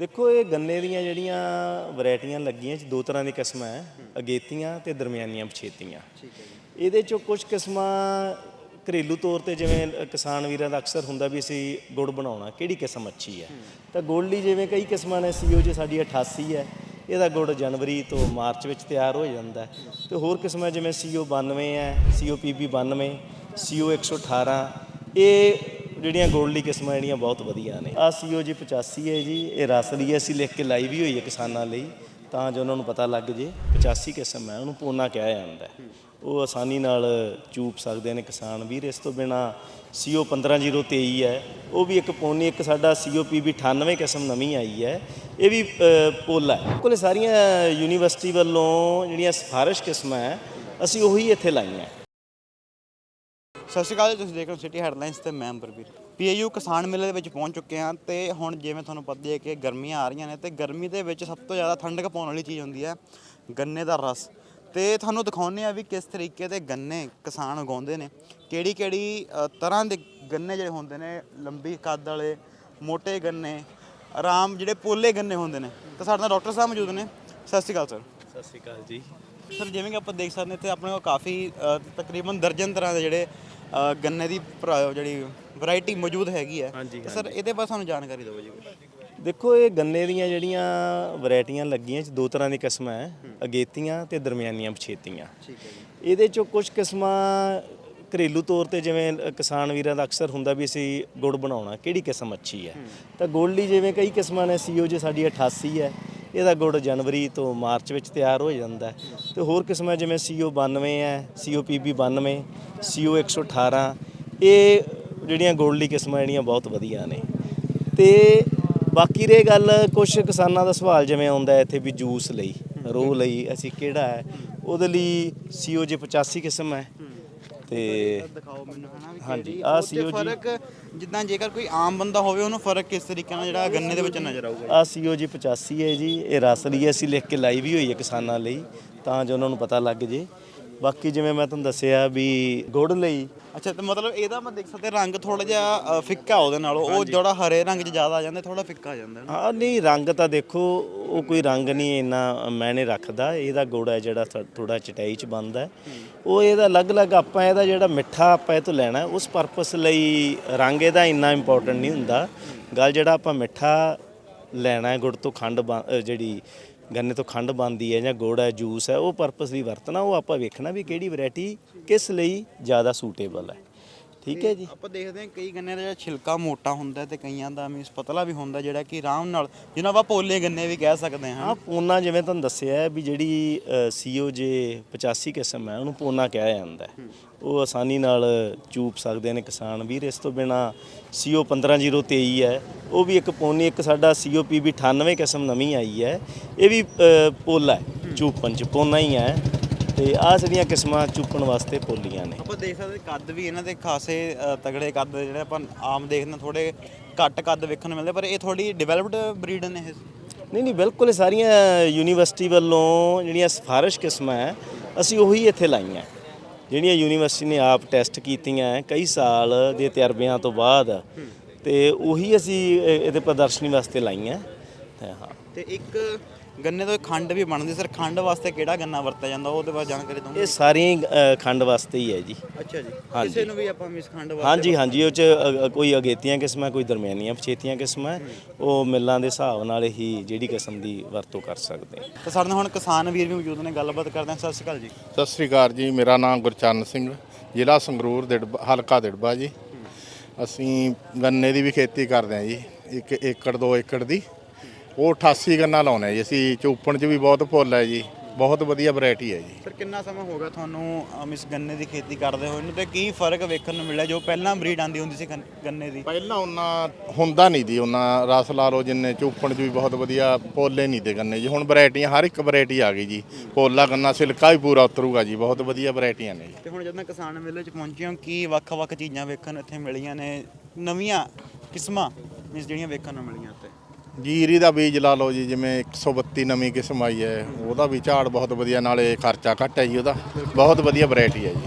ਦੇਖੋ ਇਹ ਗੰਨੇ ਦੀਆਂ ਜਿਹੜੀਆਂ ਵੈਰਾਈਟੀਆਂ ਲੱਗੀਆਂ ਚ ਦੋ ਤਰ੍ਹਾਂ ਦੀ ਕਿਸਮਾਂ ਹੈ ਅਗੇਤੀਆਂ ਤੇ ਦਰਮਿਆਨੀਆਂ ਪਛੇਤੀਆਂ। ਇਹਦੇ ਚੋਂ ਕੁਝ ਕਿਸਮਾਂ ਘਰੇਲੂ ਤੌਰ ਤੇ ਜਿਵੇਂ ਕਿਸਾਨ ਵੀਰਾਂ ਦਾ ਅਕਸਰ ਹੁੰਦਾ ਵੀ ਅਸੀਂ ਗੁੜ ਬਣਾਉਣਾ ਕਿਹੜੀ ਕਿਸਮ ਅੱਛੀ ਹੈ। ਤਾਂ ਗੋਲਡੀ ਜਿਵੇਂ ਕਈ ਕਿਸਮਾਂ ਨੇ ਸੀਓ ਜੀ ਸਾਡੀ 88 ਹੈ ਇਹਦਾ ਗੁੜ ਜਨਵਰੀ ਤੋਂ ਮਾਰਚ ਵਿੱਚ ਤਿਆਰ ਹੋ ਜਾਂਦਾ ਹੈ। ਤੇ ਹੋਰ ਕਿਸਮਾਂ ਜਿਵੇਂ ਸੀਓ 92 ਹੈ ਸੀਓ ਪੀਬੀ 92 ਸੀਓ 118 ਇਹ ਜਿਹੜੀਆਂ ਗੋਲਡੀ ਕਿਸਮਾਂ ਜਿਹੜੀਆਂ ਬਹੁਤ ਵਧੀਆ ਨੇ। ਆ ਸੀਓ ਜੀ 85 ਹੈ ਜੀ ਇਹ ਰਸ ਦੀ ਹੈ, ਅਸੀਂ ਲਿਖ ਕੇ ਲਾਈ ਵੀ ਹੋਈ ਹੈ ਕਿਸਾਨਾਂ ਲਈ ਤਾਂ ਜੋ ਉਹਨਾਂ ਨੂੰ ਪਤਾ ਲੱਗ ਜੇ 85 ਕਿਸਮ ਹੈ ਉਹਨੂੰ ਪੋਨਾ ਕਿਹਾ ਜਾਂਦਾ ਉਹ ਆਸਾਨੀ ਨਾਲ ਚੂਪ ਸਕਦੇ ਨੇ ਕਿਸਾਨ ਵੀਰ ਇਸ ਤੋਂ ਬਿਨਾ ਸੀਓ 15023 ਹੈ ਉਹ ਵੀ ਇੱਕ ਪੋਨੀ ਇੱਕ ਸਾਡਾ ਸੀਓ ਪੀਬੀ 98 ਕਿਸਮ ਨਵੀਂ ਆਈ ਹੈ ਇਹ ਵੀ ਪੋਲਾ ਹੈ। ਕੋਲੇ ਸਾਰੀਆਂ ਯੂਨੀਵਰਸਿਟੀ ਵੱਲੋਂ ਜਿਹੜੀਆਂ ਸਿਫਾਰਿਸ਼ ਕਿਸਮਾਂ ਹੈ ਅਸੀਂ ਉਹੀ ਇੱਥੇ ਲਾਈਆਂ। ਸਤਿ ਸ਼੍ਰੀ ਅਕਾਲ ਜੀ, ਤੁਸੀਂ ਦੇਖ ਰਹੇ ਹੋ ਸਿਟੀ ਹੈਡਲਾਈਨਸ ਤੇ ਮੈਂ ਅੰਬਰਵੀਰ ਪੀਏਯੂ ਕਿਸਾਨ ਮੇਲੇ ਦੇ ਵਿੱਚ ਪਹੁੰਚ ਚੁੱਕੇ ਹਾਂ ਤੇ ਹੁਣ ਜਿਵੇਂ ਤੁਹਾਨੂੰ ਪਤਾ ਹੀ ਹੈ ਕਿ ਗਰਮੀਆਂ ਆ ਰਹੀਆਂ ਨੇ ਤੇ ਗਰਮੀ ਦੇ ਵਿੱਚ ਸਭ ਤੋਂ ਜ਼ਿਆਦਾ ਠੰਡਕ ਪਾਉਣ ਵਾਲੀ ਚੀਜ਼ ਹੁੰਦੀ ਹੈ ਗੰਨੇ ਦਾ ਰਸ। ਤੇ ਤੁਹਾਨੂੰ ਦਿਖਾਉਂਦੇ ਆ ਵੀ ਕਿਸ ਤਰੀਕੇ ਦੇ ਗੰਨੇ ਕਿਸਾਨ ਉਗਾਉਂਦੇ ਨੇ ਕਿਹੜੀ ਕਿਹੜੀ ਤਰ੍ਹਾਂ ਦੇ ਗੰਨੇ ਜਿਹੜੇ ਹੁੰਦੇ ਨੇ ਲੰਬੀ ਕੱਦ ਵਾਲੇ ਮੋٹے ਗੰਨੇ ਆਰਾਮ ਜਿਹੜੇ ਪੋਲੇ ਗੰਨੇ ਹੁੰਦੇ ਨੇ। ਤਾਂ ਸਾਡੇ ਨਾਲ ਡਾਕਟਰ ਸਾਹਿਬ ਮੌਜੂਦ ਨੇ। ਸਤਿ ਸ਼੍ਰੀ ਅਕਾਲ ਸਰ। ਸਤਿ ਸ਼੍ਰੀ ਅਕਾਲ ਜੀ। ਸਰ ਜਿਵੇਂ ਕਿ ਆਪਾਂ ਦੇਖ ਸਕਦੇ ਹਾਂ ਤੇ ਆਪਣੇ ਕੋਲ ਕਾਫੀ ਅ, ਤਕਰੀਬਨ ਦਰਜਨ ਤਰ੍ਹਾਂ ਦੇ ਜਿਹੜੇ ਅ, ਗੰਨੇ ਦੀ ਭਰਾ- ਜਿਹੜੀ ਵੈਰਾਈਟੀ ਮੌਜੂਦ ਹੈਗੀ ਹੈ। ਹਾਂਜੀ, ਤੇ ਸਰ ਇਹਦੇ ਬਾਰੇ ਸਾਨੂੰ ਜਾਣਕਾਰੀ ਦਿਓ ਜੀ ਦੇਖੋ ਇਹ ਗੰਨੇ ਦੀਆਂ ਜਿਹੜੀਆਂ ਵੈਰਾਈਟੀਆਂ ਲੱਗੀਆਂ ਚ ਦੋ ਤਰ੍ਹਾਂ ਦੀ ਕਿਸਮਾਂ ਹੈ ਅਗੇਤੀਆਂ ਤੇ ਦਰਮਿਆਨੀਆਂ ਪਛੇਤੀਆਂ। ਠੀਕ ਹੈ ਜੀ। ਇਹਦੇ ਚੋਂ ਕੁਝ ਕਿਸਮਾਂ ਘਰੇਲੂ ਤੌਰ ਤੇ ਜਿਵੇਂ ਅ, ਕਿਸਾਨ ਵੀਰਾਂ ਦਾ ਅਕਸਰ ਹੁੰਦਾ ਵੀ ਅਸੀਂ ਗੁੜ ਬਣਾਉਣਾ ਕਿਹੜੀ ਕਿਸਮ ਅੱਛੀ ਹੈ। ਤਾਂ ਗੋਲਡੀ ਜਿਵੇਂ ਕਈ ਕਿਸਮਾਂ ਨੇ ਸੀਓ ਜੀ ਸਾਡੀ 88 ਹੈ ਇਹਦਾ ਗੁੜ ਜਨਵਰੀ ਤੋਂ ਮਾਰਚ ਵਿੱਚ ਤਿਆਰ ਹੋ ਜਾਂਦਾ ਹੈ। ਤੇ ਹੋਰ ਕਿਸਮਾਂ ਜਿਵੇਂ ਸੀਓ 92 ਹੈ, ਸੀਓ ਪੀਬੀ 92 ਸੀਓ 118 ਇਹ ਜਿਹੜੀਆਂ ਗੋਲਡੀ ਕਿਸਮਾਂ ਜਿਹੜੀਆਂ ਬਹੁਤ ਵਧੀਆ ਨੇ। ਤੇ ਬਾਕੀ ਰੇ ਗੱਲ ਕੁਝ ਕਿਸਾਨਾਂ ਦਾ ਸਵਾਲ ਜਿਵੇਂ ਆਉਂਦਾ ਇੱਥੇ ਵੀ ਜੂਸ ਲਈ, ਰੋਹ ਲਈ, ਅਸੀਂ ਕਿਹੜਾ ਹੈ? ਉਹਦੇ ਲਈ ਸੀਓ ਜੇ 85 ਕਿਸਮ ਹੈ। ਤੇ ਦਿਖਾਓ ਮੈਨੂੰ ਹਨਾ ਵੀ ਹਾਂਜੀ, ਆਹ ਉਹ 'ਚ। ਫ਼ਰਕ ਜਿੱਦਾਂ ਜੇਕਰ ਕੋਈ ਆਮ ਬੰਦਾ ਹੋਵੇ ਉਹਨੂੰ ਫ਼ਰਕ ਕਿਸ ਤਰੀਕੇ ਨਾਲ ਜਿਹੜਾ ਗੰਨੇ ਦੇ ਵਿੱਚ ਨਜ਼ਰ ਆਊਗਾ ਆ ਸੀਓ ਜੀ 85 ਹੈ ਜੀ। ਇਹ ਰਸ ਲਈ ਅਸੀਂ ਲਿਖ ਕੇ ਲਾਈ ਵੀ ਹੋਈ ਹੈ ਕਿਸਾਨਾਂ ਲਈ ਤਾਂ ਜੋ ਉਹਨਾਂ ਨੂੰ ਪਤਾ ਲੱਗ ਜੇ। ਬਾਕੀ ਜਿਵੇਂ ਮੈਂ ਤੁਹਾਨੂੰ ਦੱਸਿਆ ਵੀ ਗੁੜ ਲਈ। ਅੱਛਾ ਤੇ ਮਤਲਬ ਇਹਦਾ ਮੈਂ ਦੇਖ ਸਕਦੇ ਰੰਗ ਥੋੜਾ ਜਿਹਾ ਅ, ਫਿੱਕਾ ਉਹਦੇ ਨਾਲੋਂ। ਉਹ ਜਿਹੜਾ ਹਰੇ ਰੰਗ 'ਚ ਜ਼ਿਆਦਾ ਆ ਜਾਂਦਾ ਥੋੜਾ ਫਿੱਕਾ ਆ ਜਾਂਦਾ ਹੈ ਨਾ। ਹਾਂ ਨਹੀਂ ਰੰਗ ਤਾਂ ਦੇਖੋ ਉਹ ਕੋਈ ਰੰਗ ਨਹੀਂ ਇੰਨਾ ਮੈਨੇ ਰੱਖਦਾ। ਇਹਦਾ ਗੁੜ ਹੈ ਜਿਹੜਾ ਥੋੜਾ ਚਟਾਈ ਚ ਬਣਦਾ ਉਹ ਇਹਦਾ ਅਲੱਗ-ਅਲੱਗ ਆਪਾਂ ਇਹਦਾ ਜਿਹੜਾ ਮਿੱਠਾ ਆਪਾਂ ਇਹ ਤੋਂ ਲੈਣਾ, ਉਸ ਪਰਪਸ ਲਈ ਰੰਗ ਇਹਦਾ ਇੰਨਾ ਇੰਪੋਰਟੈਂਟ ਨਹੀਂ ਹੁੰਦਾ। ਗੱਲ ਜਿਹੜਾ ਆਪਾਂ ਮਿੱਠਾ ਲੈਣਾ ਹੈ, ਗੁੜ ਤੋਂ ਖੰਡ ਬਣ- ਜਿਹੜੀ ਗੰਨੇ ਤੋਂ ਖੰਡ ਬਣਦੀ ਹੈ ਜਾਂ ਗੁੜ ਹੈ, ਜੂਸ ਹੈ, ਉਹ ਪਰਪਸ ਲਈ ਵਰਤਣਾ, ਉਹ ਆਪਾਂ ਵੇਖਣਾ ਵੀ ਕਿਹੜੀ ਵੈਰਾਈਟੀ ਕਿਸ ਲਈ ਜ਼ਿਆਦਾ ਸੂਟੇਬਲ ਹੈ। ਠੀਕ ਹੈ ਜੀ। ਆਪਾਂ ਦੇਖਦੇ ਹਾਂ ਕਈ ਗੰਨੇ ਦਾ ਜਿਹੜਾ ਛਿਲਕਾ ਮੋਟਾ ਹੁੰਦਾ ਤੇ ਕਈਆਂ ਦਾ ਮੀਨਸ ਪਤਲਾ ਵੀ ਹੁੰਦਾ ਜਿਹੜਾ ਕਿ ਆਰਾਮ ਨਾਲ ਜਿਹਨੂੰ ਆਪਾਂ ਪੋਲੇ ਗੰਨੇ ਵੀ ਕਹਿ ਸਕਦੇ ਹਾਂ ਹਾਂ ਪੋਨਾ ਜਿਵੇਂ ਤੁਹਾਨੂੰ ਦੱਸਿਆ ਹੈ ਵੀ ਜਿਹੜੀ ਸੀਓ ਜੇ 85 ਕਿਸਮ ਹੈ ਉਹਨੂੰ ਪੋਨਾ ਕਿਹਾ ਜਾਂਦਾ ਉਹ ਆਸਾਨੀ ਨਾਲ ਚੂਪ ਸਕਦੇ ਨੇ ਕਿਸਾਨ ਵੀਰ ਇਸ ਤੋਂ ਬਿਨਾ ਸੀਓ 15023 ਹੈ। ਉਹ ਵੀ ਇੱਕ ਪੋਨੀ ਇੱਕ ਸਾਡਾ ਸੀਓ ਪੀਬੀ 98 ਕਿਸਮ ਨਵੀਂ ਆਈ ਹੈ। ਇਹ ਵੀ ਪੋਲਾ ਹੈ ਚੂਪਨ ਚ ਪੋਨਾ ਹੀ ਹੈ। ਤੇ ਆਹ ਜਿਹੜੀਆਂ ਕਿਸਮਾਂ ਚੂਪਣ ਵਾਸਤੇ ਪੋਲੀਆਂ ਨੇ। ਆਪਾਂ ਦੇਖ ਸਕਦੇ ਕੱਦ ਵੀ ਇਹਨਾਂ ਦੇ ਖਾਸੇ ਤਗੜੇ ਕੱਦ ਜਿਹੜੇ ਆਪਾਂ ਆਮ ਦੇਖਦੇ ਹਾਂ ਥੋੜੇ ਘੱਟ ਕੱਦ ਵੇਖਣ ਨੂੰ ਮਿਲਦੇ ਪਰ ਇਹ ਥੋੜੀ ਡਿਵੈਲਪਡ ਬਰੀਡ ਨੇ ਇਹ। ਨਹੀਂ ਨਹੀਂ ਬਿਲਕੁਲ ਸਾਰੀਆਂ ਯੂਨੀਵਰਸਿਟੀ ਵੱਲੋਂ ਜਿਹੜੀਆਂ ਸਿਫਾਰਿਸ਼ ਕਿਸਮਾਂ ਹੈ ਅਸੀਂ ਉਹੀ ਇੱਥੇ ਲਾਈਆਂ। ਜਿਹੜੀਆਂ ਯੂਨੀਵਰਸਿਟੀ ਨੇ ਆਪ ਟੈਸਟ ਕੀਤੀਆਂ ਕਈ ਸਾਲ ਦੇ ਤਜਰਬਿਆਂ ਤੋਂ ਬਾਅਦ ਤੇ ਉਹੀ ਅਸੀਂ ਇਹ- ਇਹਦੇ ਪ੍ਰਦਰਸ਼ਨੀ ਵਾਸਤੇ ਲਾਈਆਂ। ਤੇ ਹਾਂ। ਤੇ ਇੱਕ ਗੰਨੇ ਤੋਂ ਇੱਕ ਖੰਡ ਵੀ ਬਣਦੀ। ਸਰ ਖੰਡ ਵਾਸਤੇ ਕਿਹੜਾ ਗੰਨਾ ਵਰਤਿਆ ਜਾਂਦਾ? ਉਹਦੇ ਬਾਰੇ ਜਾਣਕਾਰੀ ਦਿਓ ਇਹ ਸਾਰੀਆਂ ਹੀ, ਅ, ਖੰਡ ਵਾਸਤੇ ਹੀ ਹੈ ਜੀ। ਅੱਛਾ ਜੀ। ਹਾਂਜੀ। ਕਿਸੇ ਨੂੰ ਵੀ ਆਪਾਂ ਮਿਸ ਖੰਡ ਵਾਸਤੇ ਹਾਂਜੀ ਹਾਂਜੀ ਉਹ ਚ ਅ, ਅ, ਕੋਈ ਅਗੇਤੀਆਂ ਕਿਸਮਾਂ ਕੋਈ ਦਰਮਿਆਨੀਆਂ ਪਛੇਤੀਆਂ ਕਿਸਮਾਂ। ਉਹ ਮਿੱਲਾਂ ਦੇ ਹਿਸਾਬ ਨਾਲ ਹੀ ਜਿਹੜੀ ਕਿਸਮ ਦੀ ਵਰਤੋਂ ਕਰ ਸਕਦੇ ਹਾਂ। ਤੇ ਸਾਡੇ ਨਾਲ ਹੁਣ ਕਿਸਾਨ ਵੀਰ ਵੀ ਮੌਜੂਦ ਨੇ ਗੱਲਬਾਤ ਕਰਦੇ ਹਾਂ। ਸਤਿ ਸ਼੍ਰੀ ਅਕਾਲ ਜੀ। ਸਤਿ ਸ੍ਰੀ ਅਕਾਲ ਜੀ ਮੇਰਾ ਨਾਮ ਗੁਰਚਰਨ ਸਿੰਘ ਜ਼ਿਲ੍ਹਾ ਸੰਗਰੂਰ ਦਿੜਬਾ ਹਲਕਾ ਦਿੜਬਾ ਜੀ। ਅਸੀਂ ਗੰਨੇ ਦੀ ਵੀ ਖੇਤੀ ਕਰਦੇ ਹਾਂ ਜੀ ਇੱਕ ਏਕੜ ਦੋ ਏਕੜ ਦੀ। ਉਹ 88 ਗੰਨਾ ਲਾਉਨੇ ਜੀ ਅਸੀਂ ਚੋਪਣ 'ਚ ਵੀ ਬਹੁਤ ਫੁੱਲ ਹੈ ਜੀ ਬਹੁਤ ਵਧੀਆ ਵੈਰਾਈਟੀ ਹੈ ਜੀ। ਸਰ ਕਿੰਨਾ ਸਮਾਂ ਹੋ ਗਿਆ ਤੁਹਾਨੂੰ ਅਮ, ਇਸ ਗੰਨੇ ਦੀ ਖੇਤੀ ਕਰਦੇ ਹੋਏ? ਨੂੰ ਤੇ ਕੀ ਫ਼ਰਕ ਵੇਖਣ ਨੂੰ ਮਿਲਿਆ ਜੋ ਪਹਿਲਾਂ ਬਰੀਡ ਆਂਦੀ ਹੁੰਦੀ ਸੀ ਗੰਨ- ਗੰਨੇ ਦੀ? ਪਹਿਲਾਂ ਉਹਨਾਂ ਹੁੰਦਾ ਨਹੀਂ ਦੀ ਉਹਨਾਂ ਰਸ ਲਾ ਲਓ ਜਿੰਨੇ ਚੋਪਣ 'ਚ ਵੀ ਬਹੁਤ ਵਧੀਆ ਪੋਲੇ ਨਹੀਂ ਦੇ ਗੰਨੇ ਜੀ। ਹੁਣ ਵੈਰਾਈਟੀਆਂ ਹਰ ਇੱਕ ਵੈਰਾਈਟੀ ਆ ਗਈ ਜੀ। ਪੋਲਾ ਗੰਨਾ ਸਿਲਕਾ ਵੀ ਪੂਰਾ ਉਤਰੂਗਾ ਜੀ ਬਹੁਤ ਵਧੀਆ ਵੈਰਾਈਟੀਆਂ ਨੇ ਜੀ। ਤੇ ਹੁਣ ਜਦੋਂ ਕਿਸਾਨ ਮੇਲੇ 'ਚ ਪਹੁੰਚੇ ਹੋ ਕੀ ਵੱਖ-ਵੱਖ ਚੀਜ਼ਾਂ ਵੇਖਣ ਇੱਥੇ ਮਿਲੀਆਂ ਨੇ? ਨਵੀਆਂ ਕਿਸਮਾਂ ਮੀਨਸ ਜਿਹੜੀਆਂ ਵੇਖਣ ਨੂੰ ਮਿਲੀਆਂ ਇੱਥੇ ਜੀਰੀ ਦਾ ਬੀਜ ਲਾ ਲਓ ਜੀ, ਜਿਵੇਂ 132 ਨਵੀਂ ਕਿਸਮ ਆਈ ਹੈ, ਉਹਦਾ ਵੀ ਝਾੜ ਬਹੁਤ ਵਧੀਆ, ਨਾਲੇ ਖਰਚਾ ਘੱਟ ਹੈ ਜੀ ਉਹਦਾ। ਬਹੁਤ ਵਧੀਆ ਵੈਰਾਈਟੀ ਹੈ ਜੀ।